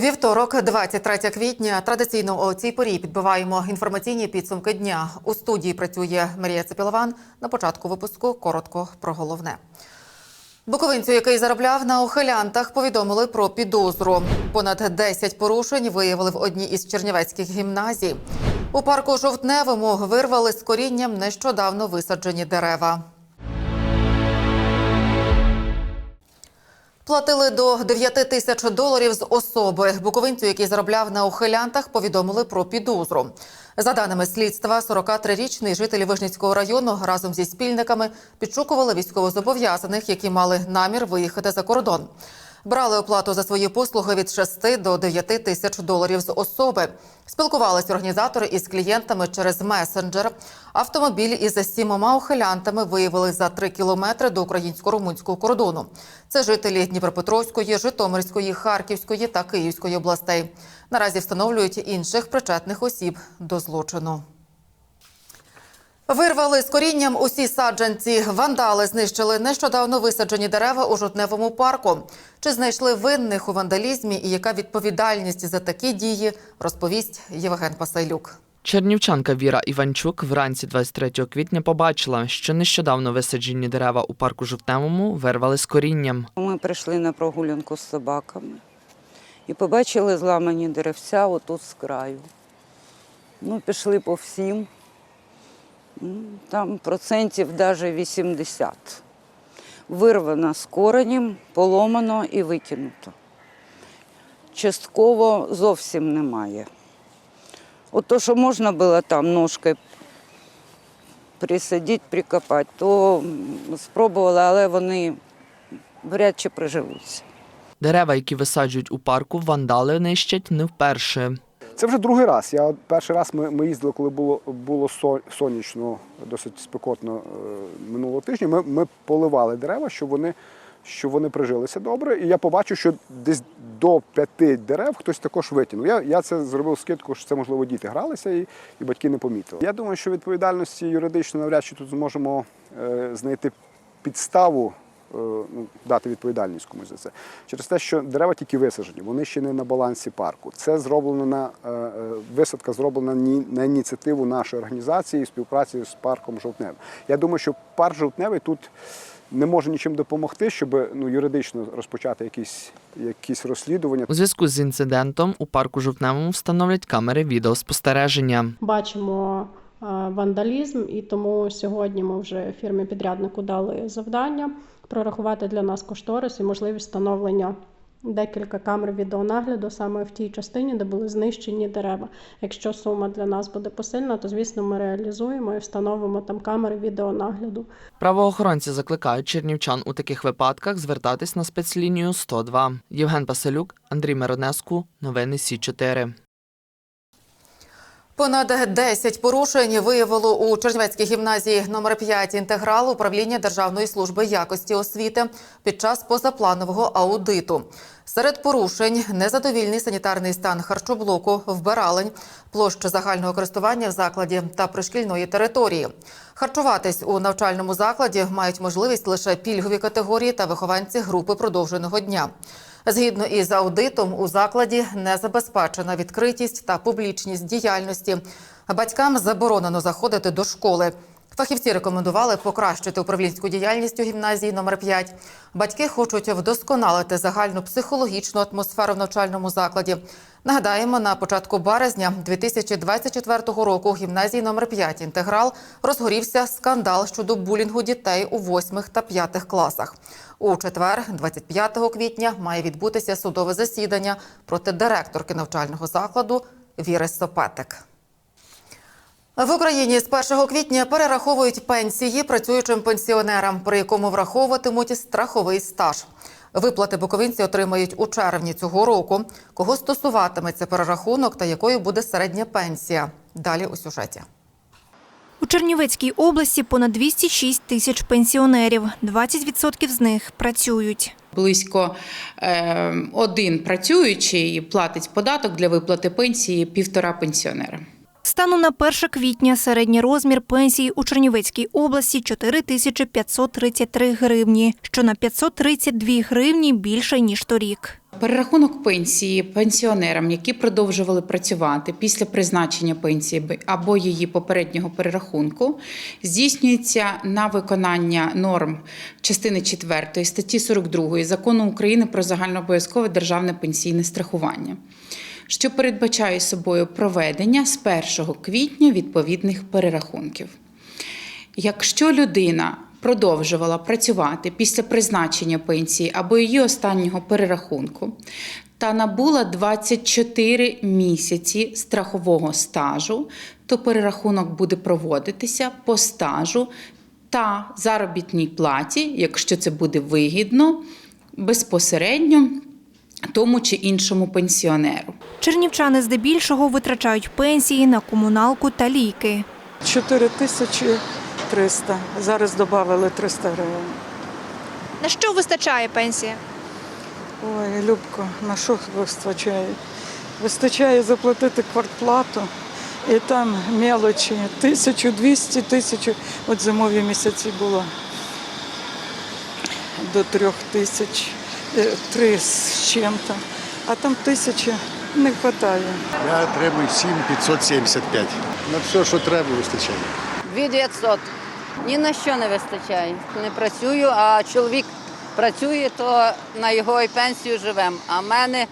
Вівторок, 23 квітня. Традиційно о цій порі підбиваємо інформаційні підсумки дня. У студії працює Марія Цепілован. На початку випуску коротко про головне. Буковинцю, який заробляв на ухилянтах, повідомили про підозру. Понад 10 порушень виявили в одній із чернівецьких гімназій. У парку Жовтневому вирвали з корінням нещодавно висаджені дерева. Платили до 9 тисяч доларів з особи. Буковинцю, який заробляв на ухилянтах, повідомили про підозру. За даними слідства, 43-річний житель Вижницького району разом зі спільниками підшукували військовозобов'язаних, які мали намір виїхати за кордон. Брали оплату за свої послуги від 6 до 9 тисяч доларів з особи. Спілкувались організатори із клієнтами через месенджер. Автомобіль із сімома ухилянтами виявили за 3 кілометри до українсько-румунського кордону. Це жителі Дніпропетровської, Житомирської, Харківської та Київської областей. Наразі встановлюють інших причетних осіб до злочину. Вирвали з корінням усі саджанці. Вандали знищили нещодавно висаджені дерева у жовтневому парку. Чи знайшли винних у вандалізмі і яка відповідальність за такі дії, розповість Євген Пасайлюк. Чернівчанка Віра Іванчук вранці 23 квітня побачила, що нещодавно висаджені дерева у парку Жовтневому вирвали з корінням. Ми прийшли на прогулянку з собаками і побачили зламані деревця отут з краю. Ну, пішли по всім. Там процентів навіть 80. Вирвано з коренем, поломано і викинуто. Частково зовсім немає. От то, що можна було там ножкою присадити, прикопати, то спробували, але вони вряд чи приживуться. Дерева, які висаджують у парку, вандали нищать не вперше. Це вже другий раз. Я перший раз ми, ми їздили, коли було, було со- сонячно, досить спекотно е, минулого тижня. Ми, ми поливали дерева, щоб вони, щоб вони прижилися добре. І я побачив, що десь до п'яти дерев хтось також витягнув. Я, я це зробив скидку, що це можливо діти гралися і, і батьки не помітили. Я думаю, що відповідальності юридично навряд чи тут зможемо е, знайти підставу. Е, Ну, дати відповідальність комусь за це через те, що дерева тільки висаджені, вони ще не на балансі парку. Це зроблено на е, е, висадка зроблена ні- на ініціативу нашої організації в співпраці з парком Жовтневий. Я думаю, що парк Жовтневий тут не може нічим допомогти, щоб ну юридично розпочати якісь, якісь розслідування. У зв'язку з інцидентом у парку Жовтневому встановлять камери відеоспостереження. бачимо е, вандалізм, і тому сьогодні ми вже фірмі підряднику дали завдання прорахувати для нас кошторис і можливість встановлення декілька камер відеонагляду саме в тій частині, де були знищені дерева. Якщо сума для нас буде посильна, то звісно ми реалізуємо і встановимо там камери відеонагляду. Правоохоронці закликають чернівчан у таких випадках звертатись на спецлінію 102. Євген Паселюк, Андрій Миронеску. Новини Сі 4 Понад 10 порушень виявило у Чернівецькій гімназії номер 5 інтеграл управління Державної служби якості освіти під час позапланового аудиту. Серед порушень незадовільний санітарний стан харчоблоку, вбиралень, площа загального користування в закладі та пришкільної території. Харчуватись у навчальному закладі мають можливість лише пільгові категорії та вихованці групи продовженого дня. Згідно із аудитом, у закладі не забезпечена відкритість та публічність діяльності. Батькам заборонено заходити до школи. Фахівці рекомендували покращити управлінську діяльність у гімназії номер 5 Батьки хочуть вдосконалити загальну психологічну атмосферу в навчальному закладі. Нагадаємо, на початку березня 2024 року у гімназії номер 5 інтеграл розгорівся скандал щодо булінгу дітей у 8 та 5 класах. У четвер, 25 квітня, має відбутися судове засідання проти директорки навчального закладу Віри Сопетик. В Україні з 1 квітня перераховують пенсії працюючим пенсіонерам, при якому враховуватимуть страховий стаж. Виплати буковинці отримають у червні цього року. Кого стосуватиметься перерахунок та якою буде середня пенсія? Далі у сюжеті. У Чернівецькій області понад 206 тисяч пенсіонерів. 20% з них працюють. Близько е, один працюючий платить податок для виплати пенсії півтора пенсіонера. Станом на 1 квітня середній розмір пенсії у Чернівецькій області 4533 гривні, що на 532 гривні більше, ніж торік. Перерахунок пенсії пенсіонерам, які продовжували працювати після призначення пенсії або її попереднього перерахунку, здійснюється на виконання норм частини 4 статті 42 Закону України про загальнообов'язкове державне пенсійне страхування, що передбачає собою проведення з 1 квітня відповідних перерахунків. Якщо людина продовжувала працювати після призначення пенсії або її останнього перерахунку та набула 24 місяці страхового стажу, то перерахунок буде проводитися по стажу та заробітній платі, якщо це буде вигідно, безпосередньо тому чи іншому пенсіонеру. Чернівчани здебільшого витрачають пенсії на комуналку та ліки. 4 тисячі 300. Зараз додали 300 гривень. На що вистачає пенсія? Ой, Любко, на що вистачає? Вистачає заплатити квартплату, і там мелочі 1200, тисячу. От зимові місяці було до трьох тисяч, три з чим-то. А там тисячі не вистачає. Я отримую 7 575. На все, що треба, вистачає. 2900. Ні на що не вистачає. Не працюю, а чоловік працює, то на його і пенсію живемо. А в мене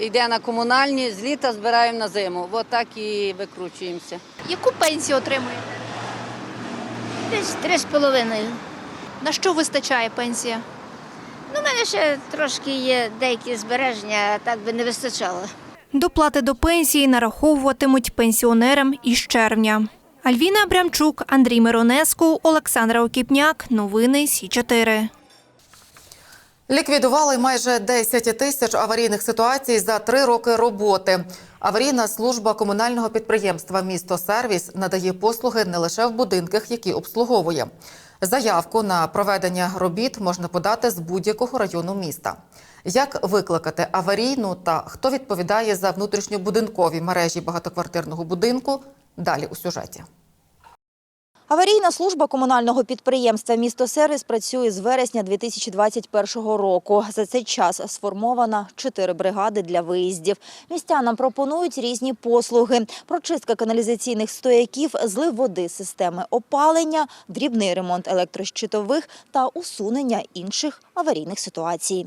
йде на комунальні, з літа збираємо на зиму. От так і викручуємося. Яку пенсію отримує? Десь три з половиною. На що вистачає пенсія? Мене ще трошки є деякі збереження, так би не вистачало. Доплати до пенсії нараховуватимуть пенсіонерам із червня. Альвіна Абрамчук, Андрій Миронеску, Олександра Окіпняк. Новини Сі 4 Ліквідували майже 10 тисяч аварійних ситуацій за три роки роботи. Аварійна служба комунального підприємства Місто Сервіс надає послуги не лише в будинках, які обслуговує. Заявку на проведення робіт можна подати з будь-якого району міста. Як викликати аварійну та хто відповідає за внутрішньобудинкові мережі багатоквартирного будинку? Далі у сюжеті. Аварійна служба комунального підприємства «Місто Сервіс» працює з вересня 2021 року. За цей час сформовано чотири бригади для виїздів. Містянам пропонують різні послуги: прочистка каналізаційних стояків, злив води системи опалення, дрібний ремонт електрощитових та усунення інших аварійних ситуацій.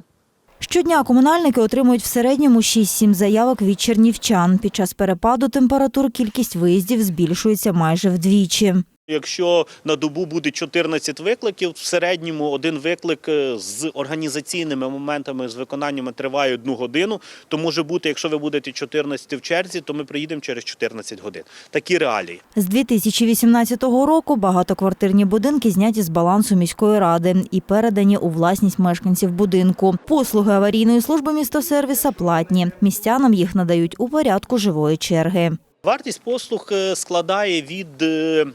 Щодня комунальники отримують в середньому 6-7 заявок від чернівчан. Під час перепаду температур кількість виїздів збільшується майже вдвічі. Якщо на добу буде 14 викликів, в середньому один виклик е, з організаційними моментами з виконаннями триває одну годину. То може бути, якщо ви будете 14 в черзі, то ми приїдемо через 14 годин. Такі реалії. З 2018 року багатоквартирні будинки зняті з балансу міської ради і передані у власність мешканців будинку. Послуги аварійної служби містосервіса платні. Містянам їх надають у порядку живої черги. Вартість послуг е, складає від е,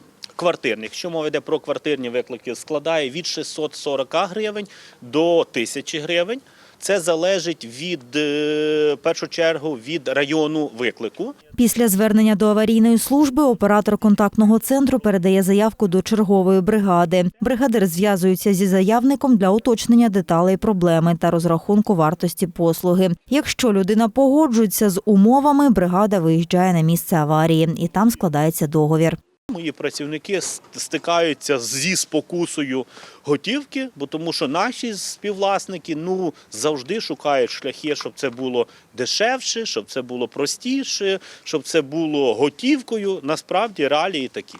квартирних, якщо мова йде про квартирні виклики, складає від 640 гривень до 1000 гривень. Це залежить від е, в першу чергу від району виклику. Після звернення до аварійної служби оператор контактного центру передає заявку до чергової бригади. Бригадир зв'язується зі заявником для уточнення деталей проблеми та розрахунку вартості послуги. Якщо людина погоджується з умовами, бригада виїжджає на місце аварії і там складається договір. Мої працівники стикаються зі спокусою готівки, бо тому що наші співвласники ну завжди шукають шляхи, щоб це було дешевше, щоб це було простіше, щоб це було готівкою. Насправді реалії такі.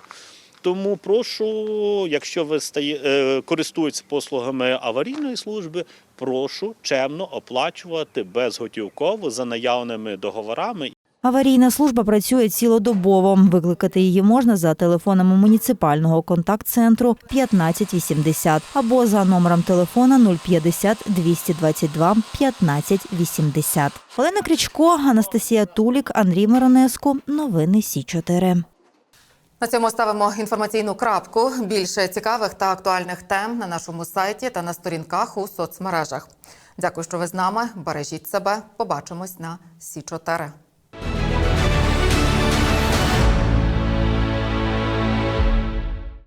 Тому прошу, якщо ви е, користуєтеся послугами аварійної служби, прошу чемно оплачувати безготівково за наявними договорами Аварійна служба працює цілодобово. Викликати її можна за телефонами муніципального контакт-центру 1580 або за номером телефона 050 222 1580. Олена Крічко, Анастасія Тулік, Андрій Миронеску. Новини Сі 4 На цьому ставимо інформаційну крапку. Більше цікавих та актуальних тем на нашому сайті та на сторінках у соцмережах. Дякую, що ви з нами. Бережіть себе. Побачимось на Сі 4